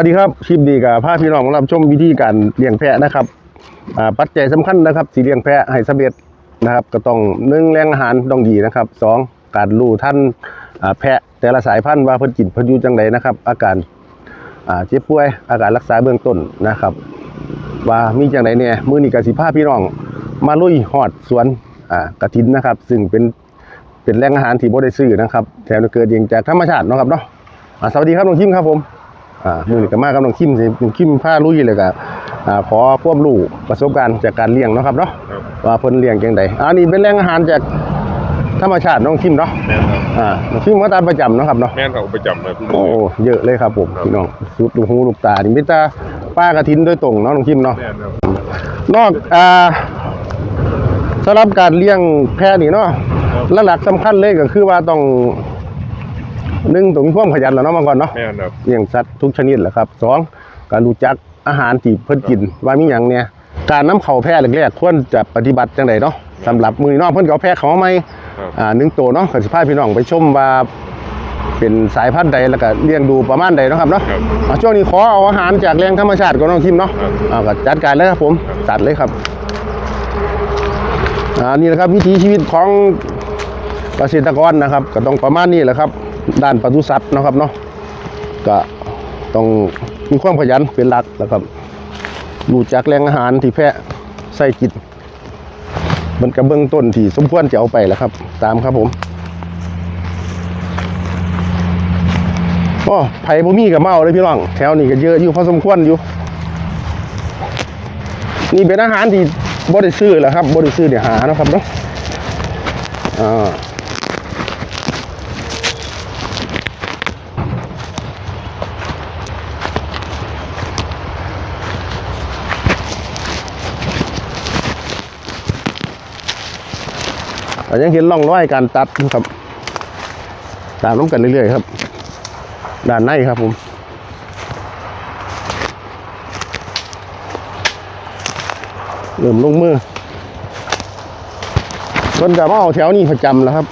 สวัสดีครับคลิปนี้กับพาพี่น้องรับชมวิธีการเลี้ยงแพะนะครับปัจจัยสำคัญนะครับสีเลี้ยงแพะให้สำเร็จนะครับ ก็ต้องหนึ่งแรงอาหารต้องดีนะครับสองการรู้ท่านแพะแต่ละสายพันธุ์ว่าเพิ่นกินเพิ่นอยู่จังไดนะครับ อาการเจ็บป่วย อาการรักษาเบื้องต้นนะครับ ว่ามีจังไดเนี่ยมื้อนี้ก็สิพาพี่น้อง มาลุยฮอดสวนกระถินนะครับ ซึ่งเป็นเป็นแหล่งอาหารที่บ่ได้ซื้อนะครับแถมเกิดเองจากธรรมชาตินะครับเนาะสวัสดีครับน้องคิมครับผม อ่ามือนี้ก็มากับน้องคิมสิน้องคิมพาลุยเลยก็อ่าขอความรู้ประสบการณ์จากการเลี้ยงเนาะครับเนาะครับว่าเพิ่นเลี้ยงจังไดอันนี้เป็นแหล่งอาหารจากธรรมชาติน้องคิมเนาะแม่นครับอ่าน้องคิมมาตามประจำเนาะครับเนาะแม่นเขาประจำเลยคุณโอ้เยอะเลยครับผมครับพี่น้องสุดลูกหูลูกตานี่มีแต่ป้ากระถินโดยตรงเนาะน้องคิมเนาะ แม่นครับนอกอ่าสำหรับการเลี้ยงแพะนี่เนาะและหลักสำคัญเลยก็คือว่าต้อง หนึ่งต้องมีความขยันแหล้วเนาะมาก่อนเนาะแม่นครับเลี้ยงสัตว์ทุกชนิดแหละครับสองการรู้จักอาหารที่เพิ่นกินว่ามีหยังเนี่ยการน้ำเขาแพะแรกๆควรจะปฏิบัติจังไดเนาะสำหรับมือน้องเพิ่นก็เอาแพะเขามาใหม่ครับอ่าหนึ่งตัวเนาะก็สิพาพี่น้องไปชมว่าเป็นสายพันธุ์ใดแล้วก็เลี้ยงดูประมาณใดเนาะครับเนาะครับอ่าช่วงนี้ขอเอาอาหารจากแหล่งธรรมชาติก่อนน้องทิมเนาะครับ อ่าก็จัดการเลยครับผมจัดเลยครับอ่านี่แหละครับวิถีชีวิตของเกษตรกรนะครับ ก็ต้องประมาณนี้แหละครับ ด้านปศุสัตว์นะครับเนาะก็ต้องมีความขยันเป็นหลักนะครับรู้จักแหล่งอาหารที่แพะใส่กินมันกระเบื้องต้นที่สมควรจะเอาไปแล้วครับ ตามครับผมโอ้ไผ่บ่มีกับเมาเลยพี่น้อง แถวนี้ก็เยอะอยู่พอสมควรอยู่ นี่เป็นอาหารที่บ่ได้ซื้อแหละครับบ่ได้ซื้อเดี๋ยวหานะครับเนาะอ่า ยังเห็นร่องรอยการตัดอยู่ครับตามน้ำกันเรื่อยๆครับ ด้านในครับผมเริ่มลงมือคนจะมาเอาแถวนี้ประจำแล้วครับ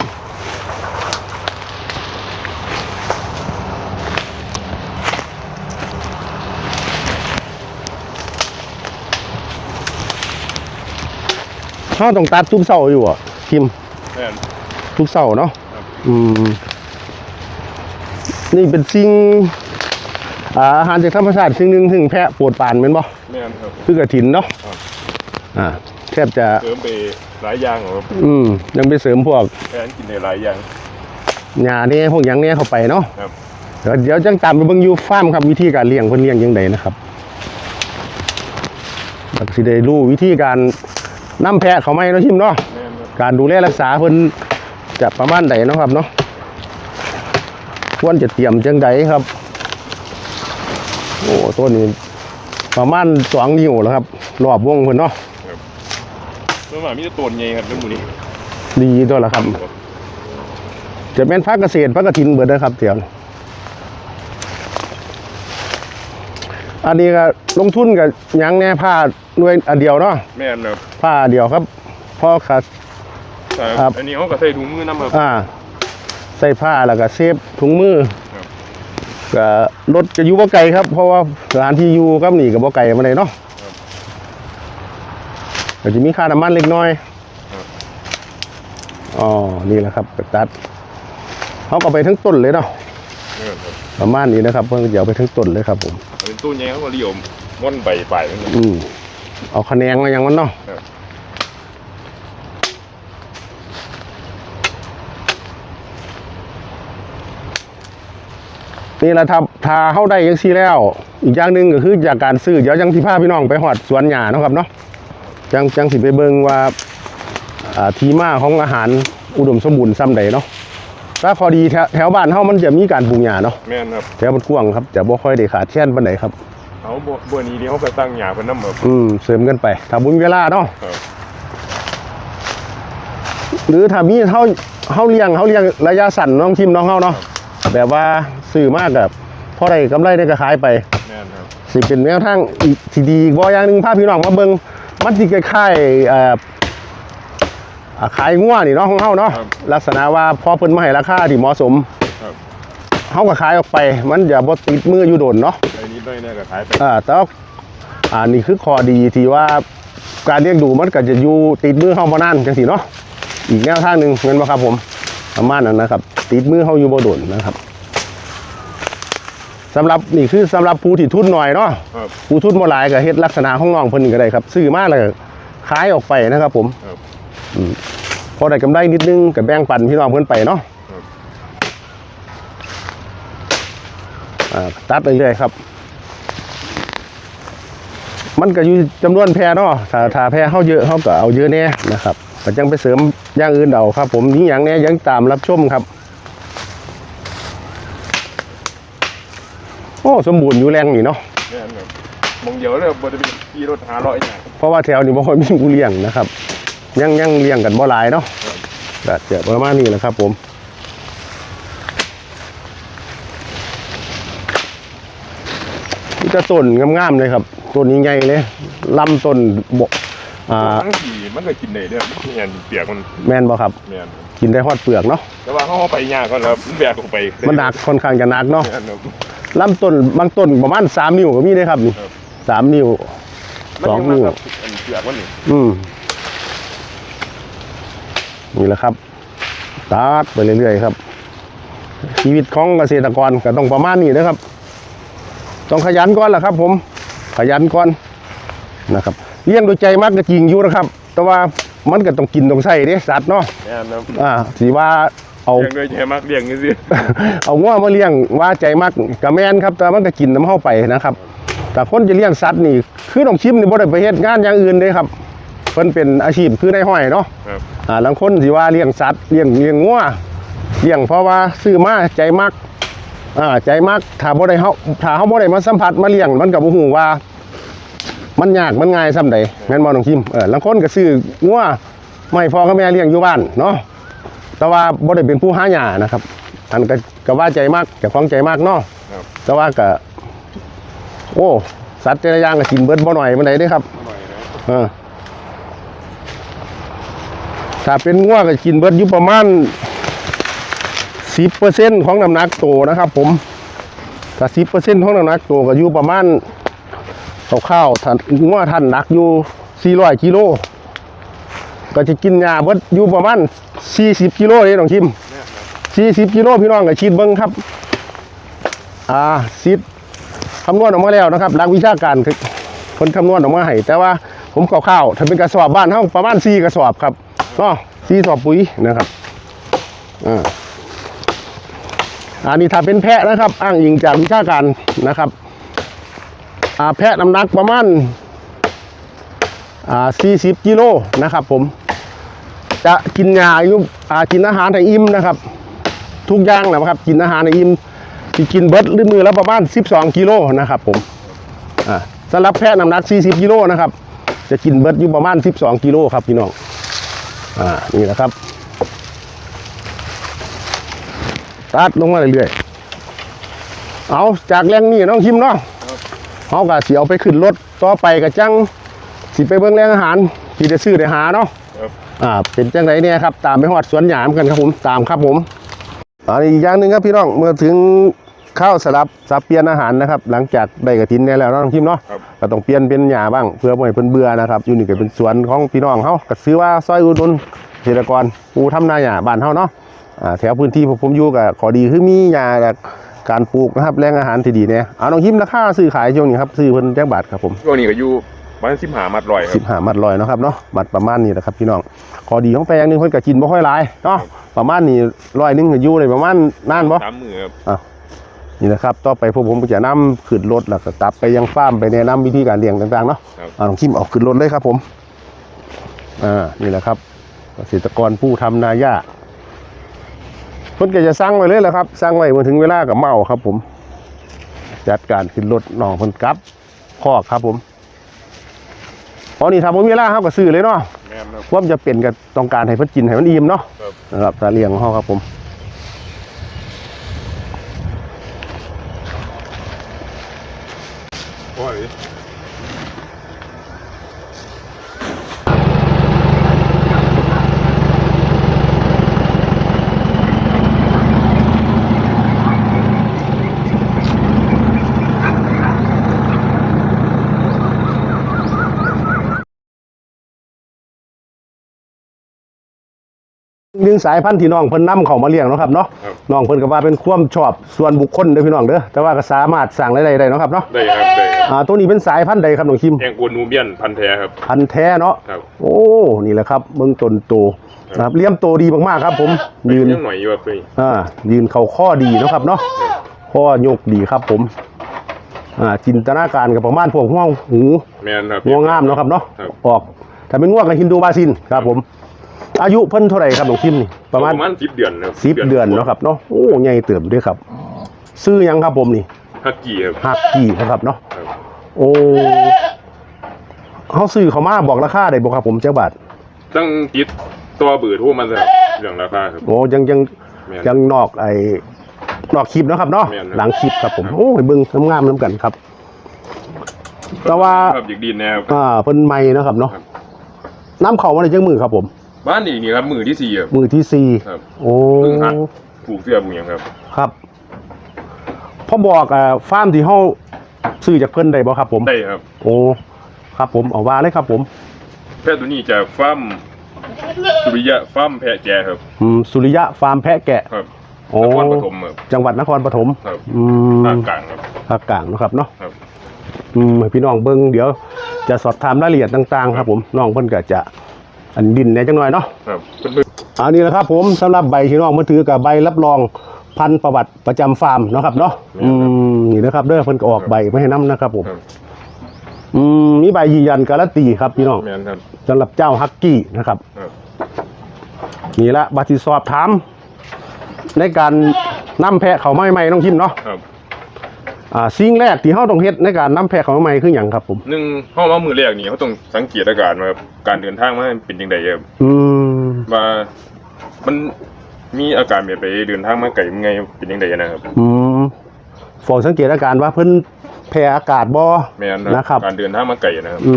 เขาต้องตัดทุกเสาอยู่อะคิม ทุกเสาเนาะครับอืมนี่เป็นสิ่งอ่าอาหารจากธรรมชาติสิ่งหนึ่งถึงแพะปวดปานเป็นบ่แม่นครับคือกระถินเนาะครับอ่าแทบจะเสริมไปหลายอย่างครับอืมยังไปเสริมพวกแม่นกินได้หลายอย่างหญ้าเนี่ยพวกหยังเนี่ยเข้าไปเนาะครับเดี๋ยวเดี๋ยวจังตามไปเบิ่งอยู่ฟาร์มครับวิธีการเลี้ยงเพิ่นเลี้ยงยังไงนะครับแล้วก็สิได้รู้วิธีการนํแพะเขาไหมเนาะชิมเนาะแม่นครับ การดูแลรักษาเพิ่นจะประมาณใดเนาะครับเนาะควรจะเตรียมจังใดครับ โอ้ตัวนี้ประมาณสองนิ้วแล้วครับรอบวงเพิ่นเนาะเมื่อวานมีแต่ตัวใหญ่ครับเรื่องหมูนี้ดีตัวละครับ จะเป็นภาคเกษตรภาคกระถินเบิดเด้อครับเดี๋ยวนี้อันนี้ก็ลงทุนกับหยังแน่ผ้าด้วยอันเดียวเนาะแม่นครับผ้าเดียวครับพอขาดแต่ ครับอันนี้เขาก็ใส่ถุงมือน้ำครับ อ่า ใส่ผ้าแล้วก็เซฟถุงมือครับ ก็รถจะอยู่บ่ไกลครับ เพราะว่าสถานที่อยู่กับนี่ก็บ่ไกลมาเลยเนาะก็จะมีค่าน้ำมันเล็กน้อยอ๋อ นี่แหละครับไปตัดเขาก็ไปทั้งต้นเลยเนาะแม่นครับประมาณนี้นะครับเพิ่งจะเอาไปทั้งต้นเลยครับผมอันเป็นตัวใหญ่เขาก็เรียมม่อนใบไปนั่นเองอืมเอาคะแนนมาอย่างมันเนาะ ครับ นี่แหละถ้าถ้าเข้าได้ยังซี่แล้ว อีกอย่างหนึ่งก็คือจากการซื้อเดี๋ยวจังสิพาพี่น้องไปหอดสวนหญ้าเนาะครับเนาะจังจังสิไปเบิ่งว่าอ่าทีมาของอาหารอุดมสมบูรณ์ซ้ำใดเนาะถ้าพอดีแถวแถวบ้านเฮามันจะมีการปลูกหญ้าเนาะแม่นครับแถวมันกว้างครับจะบ่ค่อยได้ขาดแคลนปานใดครับเขาบัวบัวนี้เดียวเขาก็ตั้งหยาเป็นน้ำครับอืมเสริมกันไปถ้าบุญเวลาเนาะครับหรือถ้ามีเฮาเฮาเลี้ยงเฮาเลี้ยงระยะสั้นน้องทิมน้องเฮาเนาะ แบบว่าซื้อมากแบบพอได้กำไรได้ก็ขายไปแม่นครับสิเป็นแนวทางอีกที่ดีอีกบ่อย่างหนึงพาพี่น้องมาเบิ่งมันสิคล้ายๆเอ่ออ่าขายงัวนี่เนาะของเฮาเนาะครับลักษณะว่าพอเพิ่นมาให้ราคาที่เหมาะสมครับเฮาก็ขายออกไป มันอย่าบ่ติดมืออยู่โดนเนาะ ไอ้นี้ด้วยเนี่ยก็ขายไป อ่าแต่ว่าอ่านี่คือข้อดีที่ว่าการเลี้ยงดูมันก็จะอยู่ติดมือเฮาบ่นานจังซี่เนาะอีกแนวทางหนึงแม่นบ่ครับผม ประมาณนั้นนะครับ ติดมือเฮาอยู่บ่โดนนะครับสำหรับนี่คือสำหรับผู้ที่ทุนหน่อยเนาะครับผู้ทุนบ่หลายก็เฮ็ดลักษณะของน้องเพิ่นนี่ก็ได้ครับ ซื้อมาแล้วก็ขายออกไปนะครับ ผมครับ อืมพอได้กำไรนิดนึงก็แบ่งปันพี่น้องเพิ่นไปเนาะครับ อ่าตัดเรื่อยๆครับ มันก็อยู่จำนวนแพรเนาะถ้าถ้าแพรเฮาเยอะเฮาก็เอาเยอะแน่นะครับ ก็จังไปเสริมอย่างอื่นเอาครับ ผมนี่อย่างแน่ยังตามรับชมครับ โอ้สมบูรณ์อยู่แรงนี่เนาะแม่นครับมองเดียวเลยบ่ได้เป็นขี่รถหาร้อยอย่างเพราะว่าแถวนี้บ่ค่อยมีผู้เลี้ยงนะครับ ยังยังเลี้ยงกันบ่หลายเนาะก็จะประมาณนี้แหละครับ ผมนี่จะต้นงามๆเลยครับต้นใหญ่ๆเลยลำต้นบกอ่า ทั้งที่มันก็กินได้เด้อแม่นเปียกมันแม่นบ่ครับ แม่นกินได้ฮอดเปลือกเนาะแต่ว่าเขาเอาไปยากก็แล้วมันแบกออกไปมันหนักค่อนข้างจะหนักเนาะแม่นครับลำต้นบางต้นประมาณสามนิ้วก็มีเลยครับนี่ครับสามนิ้วมันสองยังนิ้วมากับอันเปียกมันนี่อืมนี่แหละครับตัดไปเรื่อยๆครับ ชีวิตของเกษตรกรก็ต้องประมาณนี้นะครับ ต้องขยันก่อนแหละครับ ผม ขยันก่อนนะครับเลี้ยงโดยใจมากก็จริงอยู่นะครับ แต่ว่ามันก็ต้องกินต้องใส่เด้สัตว์เนาะแม่นครับอ่าสีว่าเอา เลี้ยงด้วยใจมากเลี้ยงนี่สิเอาง้อมาเลี้ยงว่าใจมากกับแมนครับแต่มันก็กินน้ำเข้าไปนะครับ แต่คนจะเลี้ยงสัตว์นี่ คือต้องชิมนี่บ่ได้ไปเฮ็ดงานอย่างอื่นเลยครับเพิ่นเป็นอาชีพคือได้ห้อยเนาะครับอ่าบางคนสิว่าเลี้ยงสัตว์เลี้ยงเลี้ยงงัวเลี้ยงเพราะว่าซื้อมาใจมักอ่าใจมักถ้าบ่ได้เฮาถ้าเฮาบ่ได้มาสัมผัสมาเลี้ยงมันก็บ่ฮู้ว่า มันยากมันง่ายส่ำใดแม่นบ่น้องคิมเออบางคนก็ซื้องัวไม่พอกับแม่เลี้ยงอยู่บ้านเนาะแต่ว่าบ่ได้เป็นผู้หาหญ้านะครับ อันก็ก็ว่าใจมากเจ้าของใจมากเนาะครับแต่ว่าก็โอ้สัตว์แต่ละอย่างก็กินเบิดบ่หน่อยมันไดเด้ครับหน่อยนะเออถ้าเป็นงัวก็กินเบิดอยู่ประมาณสิบเปอร์เซ็นของน้ำหนักตัวนะครับ ผมถ้าสิบเปอร์เซ็นของน้ำหนักตัวก็อยู่ประมาณ ข้าวๆถ้างัวท่านหนักอยู่สี่ร้อยกิโลก็จะกินยาเบิดอยู่ประมาณสี่สิบกิโลเลยน้องคิมแม่นครับสี่สิบกิโลพี่น้องก็ฉีดเบิ้งครับ อ่าซีดคำนวณออกมาแล้วนะครับหลักวิชาการคือคนคำนวณออกมาให้แต่ว่าผมคร่าวๆถ้าเป็นกระสอบบ้านเฮาประมาณสี่กระสอบครับเนาะสี่สอบปุ๋ยนะครับอ่าอันนี้ถ้าเป็นแพะนะครับ อ้างอิงจากวิชาการนะครับ แพะน้ำหนักประมาณอ่าสี่สิบกิโลนะครับผม จะกินยาอยู่กินอาหารให้อิ่มนะครับ ทุกอย่างนะครับ กินอาหารให้อิ่มที่กินเบิดหรือมือและประมาณ 12กิโลนะครับผมอ่าสำหรับแพะน้ำหนัก 40กิโลนะครับ จะกินเบิดอยู่ประมาณ 12กิโลครับพี่น้องอ่านี่แหละครับตัดลงมาเรื่อยๆเอาจากแรงนี่น้องคิมเนาะ เขาก็สิเอาไปขึ้นรถต่อไปกับจังสิไปเบิ่งแรงอาหารที่จะซื้อได้หาเนาะครับอ่าเป็นจังไรเนี่ยครับตามไปหอดสวนหยามกันครับผมตามครับผมอันอีกอย่างหนึ่งครับพี่น้องเมื่อถึงข้าวสลับสับเปลี่ยนอาหารนะครับ หลังจากได้กระถินได้แล้วเนาะน้องคิมเนาะครับก็ต้องเปลี่ยนเป็นหญ้าบ้างเพื่อบ่ให้เพิ่นเบื่อนะครับอยู่นี่ก็เป็นสวนของพี่น้องเฮาก็ซื้อว่าซอยอุดหนุนเกษตรกรผู้ทำนาหญ้าบ้านเฮาเนาะอ่าแถวพื้นที่ผมผมอยู่ก็ขอดีคือมีหญ้าจา กการปลูกนะครับแหล่งอาหารที่ดีเนี่ยเอาน้องคิมราคาซื้อขายช่วงนี้ครับซื้อเพิ่นจักบาทครับผมช่วงนี้ก็อยู่ประมาณสิบหามัดลอยครัสิบบห้ามัดลอยเนาะครับเนาะมัดประมาณนี้แหละครับพี่น้องขอดีของแปลงหนึงเพิ่นก็กินบ่ค่อยหลายเนาะประมาณนี้ร้อยหนึงก็อยู่ได้ประมาณนานบ่สามมือครับนี่นะครับ ต่อไปพวกผมก็จะนำขึ้นรถแล้วก็กลับไปยังฟาร์มไปแนะนำวิธีการเลี้ยงต่างๆเนาะครับเอาลองคิมเอาขึ้นรถเลยครับผม อ่า นี่แหละครับ เกษตรกรผู้ทำนาหญ้า เพิ่นก็จะสร้างไว้เลยแหละครับสร้างไว้เมื่อถึงเวลากับเมาครับผม จัดการขึ้นรถน้องเพิ่นกลับคอกครับผมพอนี่ถ้าผมมีเวลาเขาก็ซื้อเลยเนาะแม่นครับความจะเป็นกับต้องการให้เพิ่นกินให้มันอิ่มเนาะครับ นะครับตาเลี้ยงของเขาครับผม โอ้ย หนึ่งสายพันธุ์ที่น้องเพิ่นนำเข้ามาเลี้ยงเนาะครับเนาะครับ น้องเพิ่นก็ว่าเป็นความชอบส่วนบุคคลเด้อพี่น้องเด้อแต่ว่าก็สามารถสร้างรายได้ได้เนาะครับเนาะได้ครับได้ครับอ่าตัวนี้เป็นสายพันธุ์ใดครับน้องคิมแองกัวนูเบียนพันธุ์แท้ครับ พันธุ์แท้เนาะครับโอ้นี่แหละครับเบิ่งต้นโตนะครับเลี้ยมโตดีมากๆครับ ผมยืนยังหน่อยอยู่ครับพี่อ่ายืนเข่าข้อดีเนาะครับเนาะข้อยกดีครับผมอ่าจินตนาการกับประมาณพวกห้องหู แมนครับ งัวงามเนาะครับเนาะครับ ออกถ้าเป็นงัวกับฮินดูบาซินครับผม อายุเพิ่นเท่าไหร่ครับน้องคิมนี่ประมาณประมาณสิบเดือนครับสิบเดือนเนาะครับเนาะโอ้ใหญ่เติบด้วยครับ ซื้อยังครับผมนี่ฮักกี้ครับหักกี่นะครับเนาะครับโอ้เขาซื้อเขามาบอกราคาได้บ่ครับผมเจ้าบาทตั้งติดตัวเบื่อทั่วมันครับเรื่องราคาครับโอ้ยังยังแม่นยังนอกไอ้นอกคลิปเนาะครับเนาะแม่นครับหลังคลิปครับผมโอ้ยเบิ่งงามๆน้ำกันครับ แต่ว่าครับอยากดีนแนะครับอ่าเพิ่นใหม่เนาะครับเนาะครับน้ำเขามาในจังมือครับผม บ้านนี่นี่ครับมือที่สี่ครับ มือที่สี่ครับ โอ้เพิ่งหัดผูกเสื้อผูกหยังครับครับพ่อบอกอ่าฟาร์มที่เฮาซื้อจากเพิ่นได้บ่ครับ ผม ได้ครับโอ้ครับผมเอาว่าเลยครับ ผมแพทย์ตัวนี้จากฟาร์มสุริยะฟาร์มแพะแกครับอืมสุริยะฟาร์มแพะแกะ ครับโอ้ นครปฐมครับ จังหวัดนครปฐมครับ อืมภาคกลางครับ ภาคกลางเนาะครับเนาะครับ อืมให้พี่น้องเบิ่งเดี๋ยว จะสอบถามรายละเอียดต่าง ๆ ครับ ผมน้องเพิ่นก็จะ อันดินแหน่จังหน่อยเนาะครับเพิ่นอันนี้แหละครับผมสำหรับใบที่น้องมาถือกับใบรับรองพันธุ์ประวัติประจำฟาร์มเนาะครับเนาะอืมนี่นะครับเด้อเพิ่นก็ออกใบมาให้นํนะครับผมครับอืมมีใบยืนยันการันตีครับพี่น้องแมนครับสำหรับเจ้าฮักกี้นะครับครับนี่ละบัตรสอบถาม ในการนำแพะเขาไม่ไม่ต้องคิมเนาะครับ อ่าสิ่งแรกที่เราต้องเฮ็ดในการนำแพะเขาไม่คืออย่างครับผม หนึ่งห้องว่ามือแรกนี่เขาต้องสังเกตอาการว่าการเดินทางมันเป็นยังไงครับอืมว่ามันมีอาการแบบไปเดินทางมาไกลมันไงเป็นยังไงนะครับอืมฝองสังเกตอาการว่าเพิ่นแพ้อากาศบ่ แมนนะครับ การเดินทางมาไกลนะครับ อื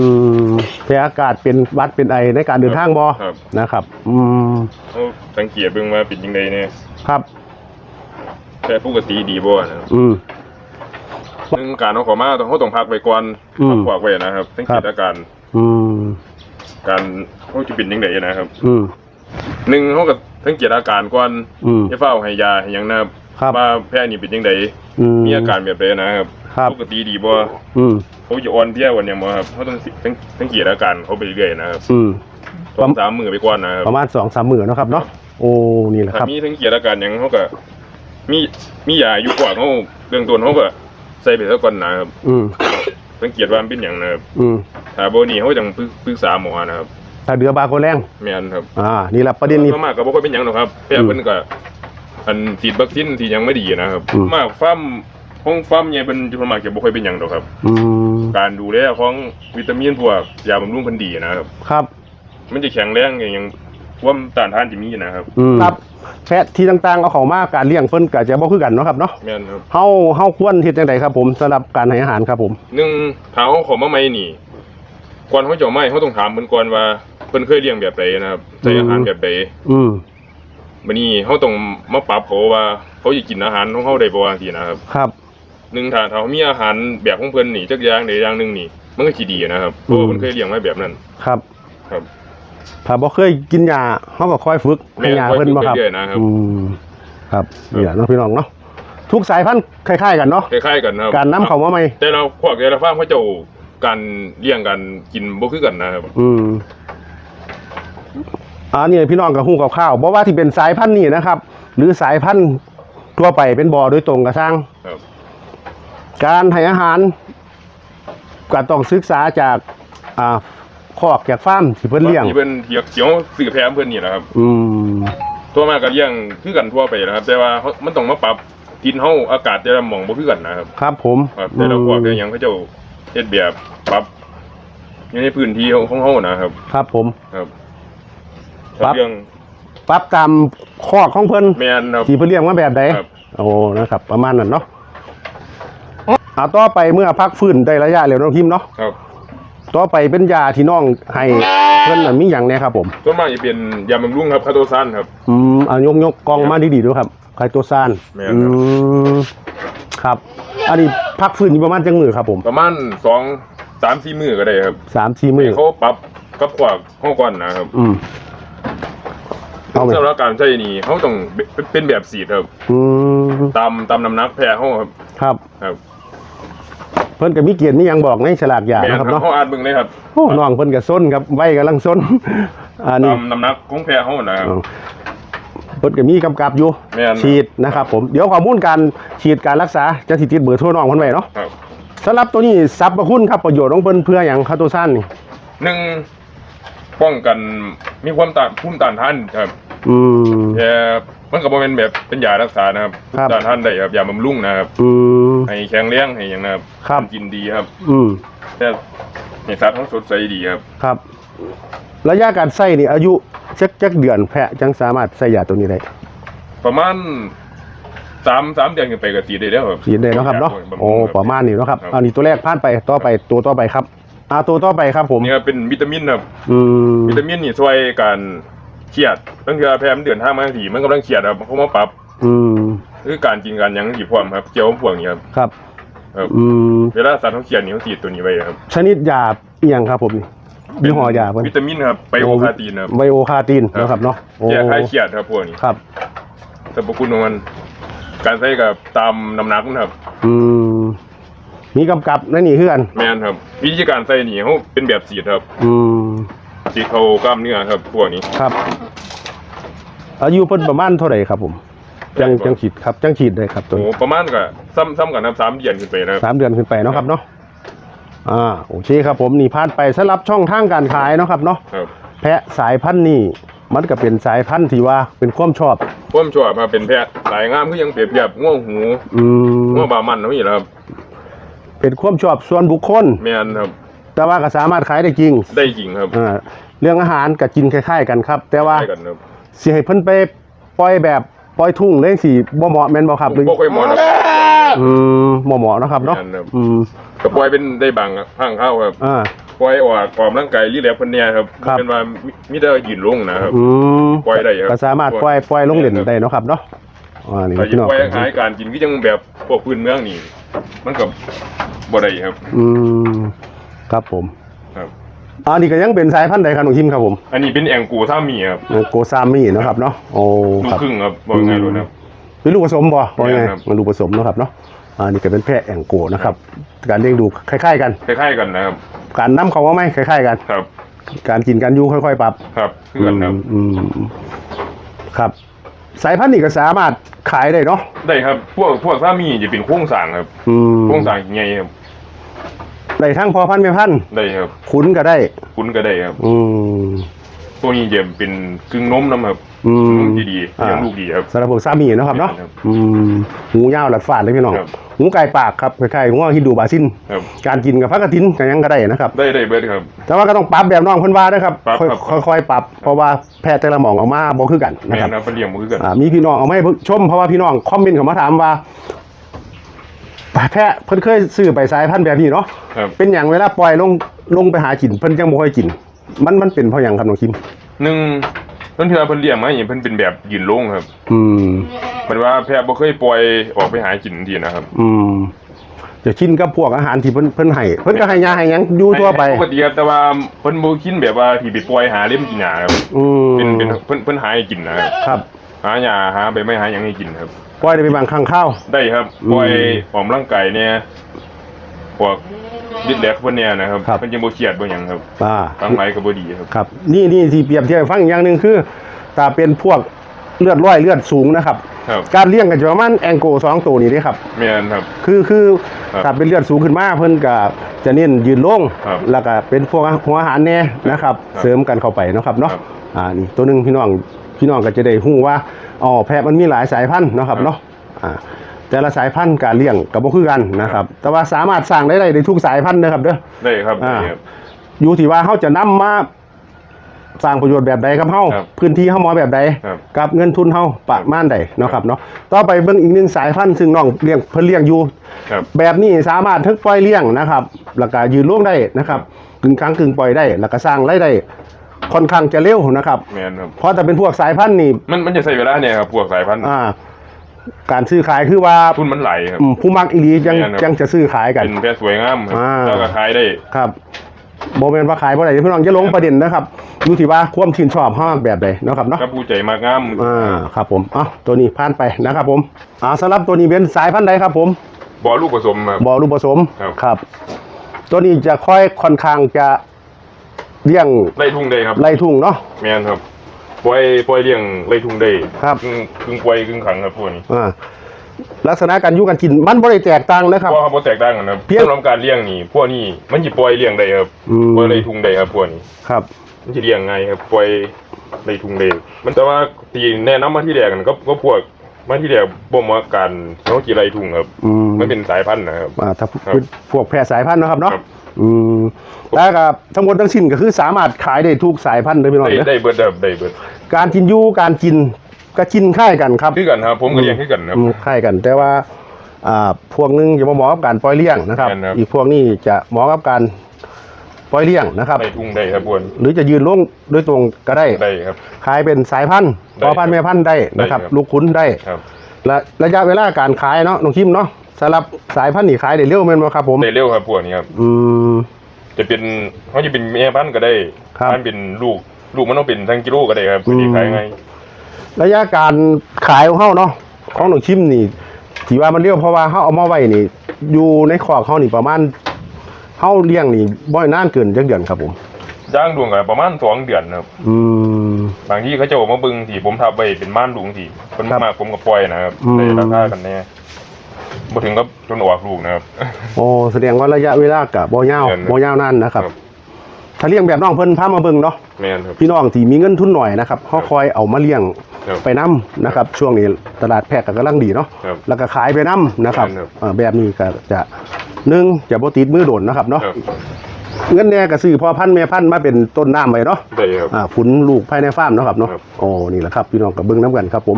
มแพ้อากาศเป็นหวัดเป็นไอในการเดินทางบ่ครับ นะครับอืมเขาสังเกตเบิ่งว่าเป็นยังไงเนี่ยครับ แต่ปกติดีบ่นะครับอืม หนึ่งการเอาเขอมาต้องเขาต้องพักไว้ก่อนอืม พักขวากไว้นะครับสังเกตอาการอืม การเขาจะเป็นยังไงนะครับอืม หนึ่งเขาก็สังเกตอาการก่อนอืมจะเฝ้าให้ยาให้หยังนะครับครับว่าแพ้นี่เป็นยังไงอืม มีอาการแบบใดนะครับครับ ปกติดีบ่อืม เขาจะอ่อนเพลียวันยังบ่ครับเขาต้องสังสังเกตอาการเขาไปเรื่อยๆนะครับอืม สองสามมือไปก่อนนะครับ ประมาณสองสามหมื่นนาะครับเนาะ โอ้ นี่แหละคถ้ารับ มีสังเกตอาการหยังเขาก็มีมียาอยู่กว่าเขาเรื่องต้นเขาก็ ใส่ไปซะก่อนนะครับอืมสังเกตว่ามันเป็นหยังนะครับอืมถ้าบ่นี่เขาจังปรึกปรึกษาหมอนะครับถ้าเดือบาโคแรงแม่นครับอ่านี่แหละประเด็นนี้ ส่วนมากก็บ่ค่อยเป็นหยังหรอกครับแพทย์เพิ่นก็อันฉีดวัคซีนที่ยังไม่ดีนะครับอืม มากฟาร์มห้องฟาร์มใหญ่เป็นส่วนมากจะบ่ค่อยเป็นหยังหรอกครับ อืมการดูแลของวิตามินพวกยาบำรุงเพันดีนะครับ ครับ มันจะแข็งแรงอย่างอย่าง ความต้านทานจะมีนะครับอืมครับแพะที่ต่างๆเอาเขามาการเลี้ยงเพิ่นก็จะบ่คือกันเนาะครับเนาะแม่นครับเฮาเฮาควรเฮ็ดจังไดครับผมสำหรับการให้อาหารครับผม หนึ่งถามเขาเขอมาใหม่นี่ก่อนเขาจะเอาไม่เขาต้องถามเพิ่นก่อนว่าเพิ่นเคยเลี้ยงแบบใดนะครับใส่อาหารแบบใดอืมบัดนี้เขาต้องมาปรับเขาว่าเขาจะกินอาหารของเขาได้บ่จังซี่นะครับครับ หนึ่งถ้าถ้าเขามีอาหารแบบของเพิ่นนี่จักอย่างใดอย่างหนึงนี่ มันก็สิดีนะครับเพราะว่าเพิ่นเคยเลี้ยงไว้แบบนั้น ครับ ครับ ถ้าบ่เคยกินยาเฮาก็ค่อยฝึกให้ยาเพิ่นบ่ครับ เรื่อยๆนะครับอืมครับนี่แหละเนาะพี่น้องเนาะทุกสายพันธุ์คล้ายๆกันเนาะคล้ายๆกันนะครับการนำเข้ามาใหม่แต่เราพวกแต่ละฟาร์มเขาเจ้าการเลี้ยงกันกินบ่คือกันนะครับอืมอันนี้พี่น้องกับฮู้กับข้าวบ่ว่าที่เป็นสายพันธุ์นี้นะครับ หรือสายพันธุ์ทั่วไปเป็นบ่อโดยตรงกระสร้าง ครับ การให้อาหารก็ต้องศึกษาจากอ่า คอกจากฟาร์มที่เพิ่นเลี้ยงที่เพิ่นเถียงเสียวสื่อแพร่เพิ่นนี่แหละครับ อืมทั่วมากก็เลี้ยงคือกันทั่วไปนะครับ แต่ว่าเขามันต้องมาปรับกินเฮาอากาศแต่ละหม่องบ่คือกันนะครับ ครับผมครับแต่ละพวกแต่หยังเขาเจ้าเฮ็ดแบบปรับอยู่ในพื้นที่ของเฮานะครับ ครับผมครับปรับเรื่องปรับตามคอกของเพิ่นแม่นครับที่เพิ่นเลี้ยงมาแบบใดครับโอ้นะครับ ประมาณนั้นเนาะเอาต่อไปเมื่อพักฟื้นได้ระยะแล้วน้องพิมพ์เนาะครับ ต่อไปเป็นยาที่น้องให้เพิ่นน่ะมีหยังแน่ครับผม ส่วนมากจะเป็นยาบำรุงครับคาโตซานครับ อืมเอายกยกกองมาดีๆดูครับไคโตซานแม่นครับ อืมครับ อันนี้พักฟื้นอยู่ประมาณจังมือครับผมประมาณ2 3 4มื้อก็ได้ครับสามสี่มือให้เขาปรับกับขวากเฮาก่อนนะครับอืม เอาเอาไหมสำหรับการใช้นี่เขาต้องเป็นเป็นแบบสีดครับ อืมตามตามน้ำหนักแพะเขาครับครับ ครับเพิ่นก็มีเกียรติมีหยังบอกในฉลากยาแม่นนะคครัรับบเนาะเขาอ่านเบิ่งเลยครับโอ้น้องเพิ่นก็ซนครับไว้กำลังซนอันนี้ ตามน้ำหนักของแพะเขานะครับ เพิ่นก็มีกำกับอยู่แม่น ฉีดนะครับ ผมเดี๋ยวข้อมูลการฉีดการรักษาจะสิติดเบอร์โทรน้องเพิ่นไว้เนาะครับสำหรับตัวนี้สรรพคุณครับประโยชน์ของเพิ่นเพื่อหยังคาโตซานนี่หนึ่งป้องกันมีความต้านภูมิต้านทานครับ อืม แต่มันก็บ่เป็นแบบเป็นยารักษานะครับครับต้านทานได้ครับยาบำรุงนะครับอืม ให้แข็งแรงให้หยังนะครับครับ กินดีครับอืม แต่ให้สัตว์ทั้งสดใสดีครับครับ ระยะการใส่นี่อายุจักจักเดือนแพะจังสามารถใส่ยาตัวนี้ได้ ประมาณสามสามเดือนขึ้นไปก็สีได้แล้วครับฉีดได้เนาะครับเนาะบำรุงโอ้คบประมาณนี้เนาะครับครับอันนี้ตัวแรกผ่านไปต่อไปตัวต่อไปครับอ่าตัวต่อไปครับผม นี่ครับเป็นวิตามินครับ อืม วิตามินนี่ช่วยการ เครียดตั้งแต่แพ้มันเดือนห้ามาทีมันกำลังเครียดครับเขามาปรับอืมคือการกินการหยังที่พร้อมครับเกี่ยวกับพวกนี้ครับครับ ครับอืมเวลาสัตว์เขาเครียดนี่เขาฉีดตัวนี้ไว้ครับชนิดยาอหย่างครับผมนี่ยี่ห้อยาเพิ่นวิตามินครับไบโอคาตีนครับไบโอคาตีนนะครับเนาะโอ้แก้คลายเครียดครับพวกนี้ครับ สรรพคุณของมัน การใช้กับตามน้ำหนักนะครับอืมมีกำกับนั่นนี่คือกัน แม่นครับ วิธีการใส่นี่เขาเป็นแบบสีดครับ อืม สีดเขากล้ามเนื้อครับพวกนี้ ครับอายุเพิ่นประมาณเท่าไหร่ครับผมจังจังฉีดครับจังฉีดได้ครับตัวโอ้นี้ประมาณก็ซ้ำซ้ำกันครับสามเดือนขึ้นไปนะครับสามเดือนขึ้นไปเนาะครับเนาะอ่าโอเคครับผมนี่ผ่านไปสำหรับช่องทางการขายเนาะครับเนาะครับแพะสายพันธุ์นี่มันก็เป็นสายพันธุ์ที่ว่าเป็นความชอบผมชอบครับเป็นแพทย์สายงามคือยังเปรียบเทียบง่วงหูอืมง่วงบามันเท่านี้แหละครับ เป็นความชอบส่วนบุคคลแม่นครับ แต่ว่าก็สามารถขายได้จริง ได้จริงครับอ่า เรื่องอาหารก็กินคล้ายๆกันครับ แต่ว่าได้กันครับสิให้เพิ่นไปปล่อยแบบปล่อยทุ่งเลยสิบ่เหมาะแม่นบ่ครับหรือบ่ค่อยเหมาะนะอืมบ่เหมาะเนาะครับเนาะแม่นครับอืมก็ปล่อยเป็นได้บางพังเข้าครับอ่าปล่อยออกออกร่างกายรีแลกซ์เพิ่นเนี่ยครับครับเป็นว่ามิมีแต่ยืนลงนะครับอืมปล่อยได้ครับก็สามารถปล่อยปล่อยลงเล่นได้เนาะครับเนาะอ่านี่แต่พี่น้องปล่อยหายการกินก็ยังแบบพวกพื้นเมืองนี่มันก็บ่ได้ครับ อืมครับผมครับ อันนี้ก็ยังเป็นสายพันธุ์ใดครับน้องคิมครับผมอันนี้เป็นแองกูซ่ามีครับโกซามิเนาะครับเนาะโอ้ลูคกรับครึ่งครับบอกง่ายเลยนะครับเป็นลูกผสมบ่ว่าไงครับมันลูกผสมเนาะครับเนาะอันนี้ก็เป็นแพะแองโกนะครับ การเลี้ยงดูคล้ายๆกันคล้ายๆกันนะครับการนํเขาว่าไหมคล้ายๆกันครับ การกินการอยู่ค่อยๆปรับครับคือกันครับอืมอืมครับสายพันธุ์นี่ก็สามารถขายได้เนาะได้ครับ พวกพวกซ่ามีจะเป็นโครงสร้างครับอืมโครงสร้างใหญ่ครับ ได้ทั้งพอพันธุ์แม่พันธุ์ได้ครับขุนก็ได้ คุณก็ได้ครับอืมตัวนี้จะเป็นกึ่งนมนะครับอืม นมที่ดีอ่าเลี้ยงลูกดีครับ สำหรับพวกสามีเนาะครับเนาะครับอืมหูยาวหลัดฝาดเลยพี่น้องครับ หูไก่ปากครับคล้ายๆหัวฮินดูบาซิน ครับ การกินกับพักกระตินก็ยังก็ได้นะครับ ได้ได้เบิดครับ แต่ว่าก็ต้องปรับแบบน้องเพิ่นว่านะครับปรับค่อยครับค่อยๆปรับเพราะว่าแพทย์แต่ละหมองออกมาบ่คือกันนะแม่ครับนะเป็นเลี้ยงมือกัน อ่ามีพี่น้องเอามาให้ชมเพราะว่าพี่น้องคอมเมนต์เข้ามาถามว่า แพะเพิ่นเคยซื้อไปสายพันธุ์แบบนี้เนาะครับ เป็นอย่างเวลาปล่อยลงลงไปหากินเพิ่นจังบ่ค่อยกิน มันมันเป็นเพราะหยังครับน้องคิม หนึ่งต้นที่เราเพิ่นเลี้ยงมาอย่างเพิ่นเป็นแบบยืนลงครับอืมเหมือนว่าแพะบ่เคยปล่อยออกไปหากินทีนะครับอืมจะชินกับพวกอาหารที่เพิ่นเพิ่นให้เพิ่นก็ให้ยาให้หยังอยู่ทั่วไป ปกติครับแต่ว่าเพิ่นบ่กินแบบว่าที่ไปปล่อยหาเล่มกินหญ้าครับอืมเป็นเป็นเพิ่นเพิ่นหาให้กินนะครับครับหาหญ้าหาใบไม้หาหยังให้กินครับ ปล่อยได้ไปบางครั้งข้าว ได้ครับอืมปล่อยออมร่างกายเนี่ยพวกดิดแลกเพิ่นเนี่ยนะครับครับ มันจะบ่เครียดบ่หยังครับอ่าร่างกายก็บ่ดีครับ ครับ นี่นี่ที่เปรียบเทียบให้ฟังอีกอย่างหนึ่งคือถ้าเป็นพวกเลือดร้อยเลือดสูงนะครับ ครับการเลี้ยงกันจะประมาณแองโกสองตัวนี้เด้ครับ แม่นครับ คือคือครับถ้าเป็นเลือดสูงขึ้นมาเพิ่นก็จะเน้นยืนลงครับแล้วก็เป็นพวกหัวอาหารแน่นะครับ ครับเสริมกันเข้าไปเนาะครับเนาะครับ อ่านี่ตัวหนึงพี่น้องพี่น้องก็จะได้ฮู้ว่า อ๋อแพะมันมีหลายสายพันธุ์เนาะครับครับเนาะอ่าแต่ละสายพันธุ์การเลี้ยงก็บ่คือกันนะครับ แต่ว่าสามารถสร้างได้ได้ทุกสายพันธุ์นะครับเด้อได้ครับอ่าได้ครับ อยู่ที่ว่าเขาจะนำมาสร้างประโยชน์แบบใดกับเฮาครับพื้นที่เฮาเหมาะแบบใดครับ กับเงินทุนเฮาประมาณใดเนาะครับเนาะต่อไปเบิ่งอีกหนึ่งสายพันธุ์ซึ่งน้องเลี้ยงเพิ่นเลี้ยงอยู่ ครับแบบนี้สามารถทึกปล่อยเลี้ยงนะครับแล้วก็ยืนร่วงได้นะครับกึ่งกลางกึ่งปล่อยได้ แล้วก็สร้างรายได้ ค่อนข้างจะเร็วนะครับ แม่นครับ เพราะถ้าเป็นพวกสายพันธุ์นี่มันมันจะใช้เวลาเนี่ยครับพวกสายพันธุ์อ่า การซื้อขายคือว่าทุนมันไหลครับ อืมผู้มักอีหลียังแม่นครับ ยังจะซื้อขายกัน เป็นแพะสวยงามครับอ่า แล้วก็ขายได้ ครับโมเมนว่าขายบ่ได้พี่น้องจะลงประเด็นนะครับอยู่ที่ว่าความชื่นชอบห้างแบบใดเนาะครับเนาะกับผู้ใจมากงาม อ่าครับผมเอ้าตัวนี้ผ่านไปนะครับผมอ่าสำหรับตัวนี้เป็นสายพันธุ์ใดครับผมบ่อลูกผสมครับบอลูกผสมครับครับ ตัวนี้จะค่อยค่อนข้างจะ เลี้ยงไล่ทุ่งได้ครับ ไล่ทุ่งเนาะ แม่นครับปล่อยปล่อยเลี้ยงไล่ทุ่งได้ครับ กึ่งกึ่งปล่อยกึ่งขังครับพวกนี้อ่าลักษณะการอยู่กันกินมันบ่ได้แตกต่างนะครับ เพราะเขาบ่แตกต่างกันครับเพียง สำหรับการเลี้ยงนี่พวกนี้มันสิปล่อยเลี้ยงได้ครับอืมปล่อยไล่ทุ่งได้ครับพวกนี้ ครับ มันจะเลี้ยงไงครับปล่อยไล่ทุ่งได้มันแต่ว่าที่แนะนำมาที่แรกนั่นก็ก็พวกมาที่แรกบ่มาการเขาสิไล่ทุ่งครับ อืมมันเป็นสายพันธุ์นะครับ อ่าถ้าครับพวกแพร่สายพันธุ์เนาะครับเนาะครับ อืมแล้วก็ทั้งหมดทั้งสิ้นก็คือสามารถขายได้ทุกสายพันธุ์เลยพี่น้องได้เด้อได้เบิดครับได้เบิดการกินอยู่การกินก็กินค่ายกันครับคือกันครับ ผมก็เลี้ยงคือกันครับ อืมค่ายกัน แต่ว่าอ่าพวกหนึงจะมาเหมาะกับการปล่อยเลี้ยงนะครับ แม่นครับ อีกพวกนี้จะเหมาะกับการปล่อยเลี้ยงนะครับไล่ทุ่งได้ครับพวกนี้หรือจะยืนลงด้วยตรงก็ได้ ได้ครับ ขายเป็นสายพันธุ์ได้พอพันธุ์แม่พันธุ์ได้นะครับ ได้ครับ ลูกขุนได้ ครับ และระยะเวลาการขายเนาะน้องคิมเนาะ สำหรับสายพันธุ์นี่ขายได้เร็วแม่นบ่ครับผมได้เร็วครับพวกนี้ครับอืม จะเป็นเขาจะเป็นแม่พันธุ์ก็ได้ครับมันเป็นลูกลูกมันต้องเป็นทั้งกิโลก็ได้ครับอืมที่ขายไงระยะการขายของเฮาเนาะของน้องคิมนี่ที่ว่ามันเร็วเพราะว่าเฮาเอามาไว้นี่ อยู่ในคอกเฮานี่ประมาณเฮาเลี้ยงนี่บ่อยนานเกินจักเดือนครับผม ย่างดวงกันประมาณสองเดือนครับอืม บางที่เขาจะบอกมาเบึงที่ผมทับไปเป็นม่านลุงที่คนครับมากผมก็ปล่อยนะครับอืม ได้ราคากันแน่ มาถึงก็จนออกลูกนะครับ โอ้แสดงว่าระยะเวลาก็บ่ยาวเดือนหนึ่งบ่ยาวนานนะครับ ครับ ถ้าเลี้ยงแบบน้องเพิ่นพามาเบิ่งเนาะแม่นครับ พี่น้องที่มีเงินทุนหน่อยนะครับเฮาคอยเอามาเลี้ยงครับไปนํนะครับ ช่วงนี้ตลาดแพะก็กำลังดีเนาะครับแล้วก็ขายไปนํนะครับครับ เอ่อแบบนี้ก็จะหนึ่งจะบ่ติดมือโดนนะครับเนาะครับเงินแน่ก็ซื้อพ่อพันธุ์แม่พันธุ์มาเป็นต้นน้ำไว้เนาะ ได้ครับ อ่าขุนลูกภายในฟาร์มเนาะครับเนาะครับ โอ้นี่แหละครับพี่น้องกับเบิ้งน้ำกันครับผม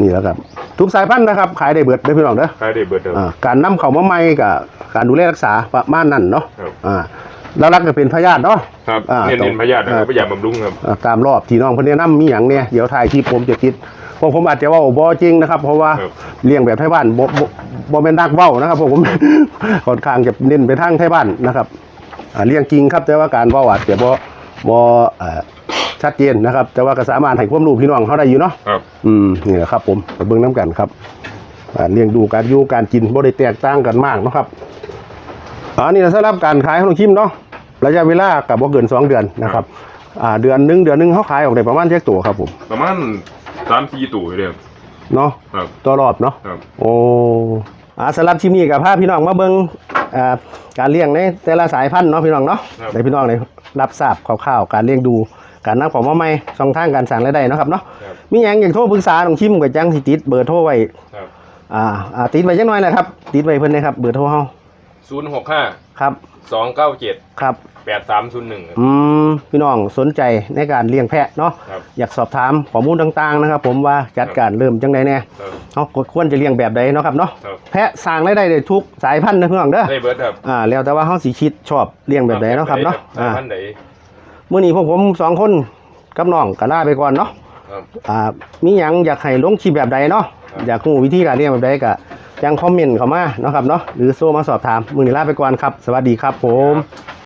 นี่แหละครับทุกสายพันธุ์นะครับ ขายได้เบิดได้อพี่น้องเด้อขายได้เบิดครับอ่าการนำเข้ามาใหม่กับการดูแลรักษาประมาณนั้นเนาะครับ อ่าแล้วรักก็เป็นพยาธิเนาะ ครับอ่าเน้นต้องเน้นพยาธินะครับอ่า พยาธิบำรุงครับ อ่าตามรอบที่น้องเพิ่นแนะนำมีหยังเนี่ยเดี๋ยวถ่ายคลิปผมจะติดพวกผมอาจจะเว่าบ่จริงนะครับ เพราะว่าครับ เลี้ยงแบบไทยบ้านบ่บ่บ่เป็นนักเว้านะครับพวกผม ค่อนข้างจะเน้นไปทางไทยบ้านนะครับอ่าเลี้ยงจริงครับแต่ว่าการเว้าอาจจะบ่บ่เอ่อ ชัดเจนนะครับ แต่ว่าก็สามารถให้ความรู้พี่น้องเขาได้อยู่เนาะครับ อืมนี่แหละครับ ผมไปเบิ่งน้ำกันครับอ่าเลี้ยงดูการอยู่การกินบ่ได้แตกต่างกันมากเนาะครับอันนี้สำหรับการขายของน้องคิมเนาะระยะเวลากับบ่เกินสองเดือนนะครับอ่าเดือนหนึงเดือนหนึงเขาขายออกได้ประมาณเท่าตัวครับผมประมาณสามสี่ตู้เลยครับเนาะครับตัวรอบเนาะ ครับ โอ้อาสำหรับชิมนี้กับพาพี่น้องมาเบิ่งอ่าการเลี้ยงในแต่ละสายพันธุ์เนาะพี่น้องเนาะครับให้พี่น้องได้รับทราบคร่าวๆการเลี้ยงดู การนับของมาใหม่ช่องทางการสั่งรายได้เนาะครับเนาะครับมีหยังอยากโทรปรึกษาน้องชิมก็จังสิติดเบอร์โทรไว้ครับอ่าอ่าติดไว้จังหน่อยนะครับติดไว้เพิ่นนะครับเบอร์โทรเฮาศูนย์หกห้าครับสองเก้าเจ็ดครับ แปดสามศูนย์หนึ่ง อืมพี่น้องสนใจในการเลี้ยงแพะเนาะครับ อยากสอบถามข้อมูลต่างๆนะครับ ผมว่าจัดการเริ่มจังไดแน่ครับ เฮาควรจะเลี้ยงแบบใดเนาะครับเนาะครับ แพะสร้างรายได้ได้ทุกสายพันธุ์นะพี่น้องเด้อได้เบิดครับอ่าแล้วแต่ว่าเฮาสิคิดชอบเลี้ยงแบบใดเนาะครับเนาะอ่าอ่าท่านไหน มื้อนี้พวกผมสองคนกับน้องก็ลาไปก่อนเนาะครับ อ่ามีหยังอยากให้ลงคลิปแบบใดเนาะครับ อยากรู้วิธีการเลี้ยงแบบใดก็ยังคอมเมนต์เข้ามาเนาะครับเนาะหรือโทรมาสอบถามมื้อนี้ลาไปก่อนครับ สวัสดีครับผมครับ